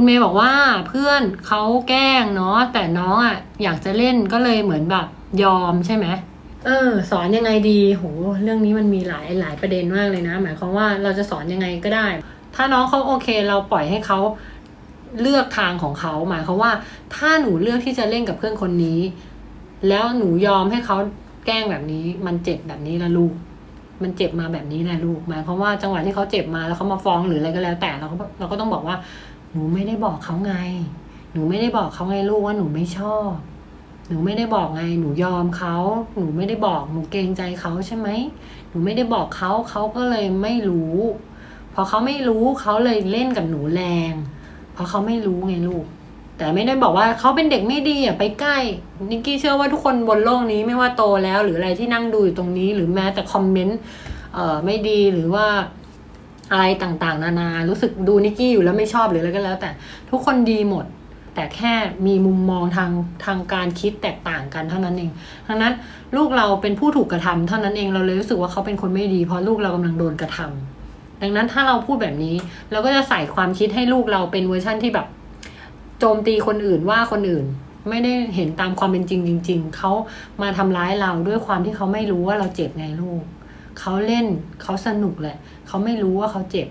คุณเมย์บอกว่าเพื่อนเขาแกล้งเนาะแต่น้องอะอยากจะเล่นก็เลยเหมือนแบบยอมใช่ไหมเออ สอนยังไงดีโหเรื่องนี้มันมีหลายหลายประเด็นมากเลยนะ หมายความว่าเราจะสอนยังไงก็ได้ ถ้าน้องเขาโอเค เราปล่อยให้เขาเลือกทางของเขาหมายความว่า ถ้าหนูเลือกที่จะเล่นกับเพื่อนคนนี้ แล้วหนูยอมให้เขาแกล้งแบบนี้ มันเจ็บแบบนี้ละลูก มันเจ็บมาแบบนี้แหละลูก หมายความว่าจังหวะที่เขาเจ็บมาแล้วเขามาฟ้องหรืออะไรก็แล้ว แต่เราก็เราก็ต้องบอกว่า หนูไม่ได้บอกเขาไง หนูไม่ได้บอกเขาไงลูกว่าหนูไม่ชอบ หนูไม่ได้บอกไง หนูยอมเขา หนูไม่ได้บอก หนูเกรงใจเขาใช่ไหม หนูไม่ได้บอกเขา เขาก็เลยไม่รู้ พอเขาไม่รู้เขาเลยเล่นกับหนูแรง เพราะเขาไม่รู้ไงลูก แต่ไม่ได้บอกว่าเขาเป็นเด็กไม่ดีอะไปใกล้ นิกกี้เชื่อว่าทุกคนบนโลกนี้ไม่ว่าโตแล้ว หรืออะไรที่นั่งดูอยู่ตรงนี้ หรือแม้แต่คอมเมนต์ เอ่อ ไม่ดี หรือว่า อะไรต่างๆ นานา รู้สึกดูนิกกี้อยู่แล้วไม่ชอบหรืออะไรก็แล้ว แต่ทุกคนดีหมด แต่แค่มีมุมมองทางทางการคิดแตกต่างกันเท่านั้นเองดังนั้นลูกเราเป็นผู้ถูกกระทำเท่านั้นเองเราเลยรู้สึกว่าเขาเป็นคนไม่ดีเพราะลูกเรากำลังโดนกระทำดังนั้นถ้าเราพูดแบบนี้ เราก็จะใส่ความคิดให้ลูกเราเป็นเวอร์ชั่นที่แบบโจมตีคนอื่นว่าคนอื่นไม่ได้เห็นตามความเป็นจริงจริง ๆ เขามาทำร้ายเราด้วยความที่เขาไม่รู้ว่าเราเจ็บไงลูก เขาเล่นเขาสนุกแหละ เขาไม่รู้ว่าเขาเจ็บ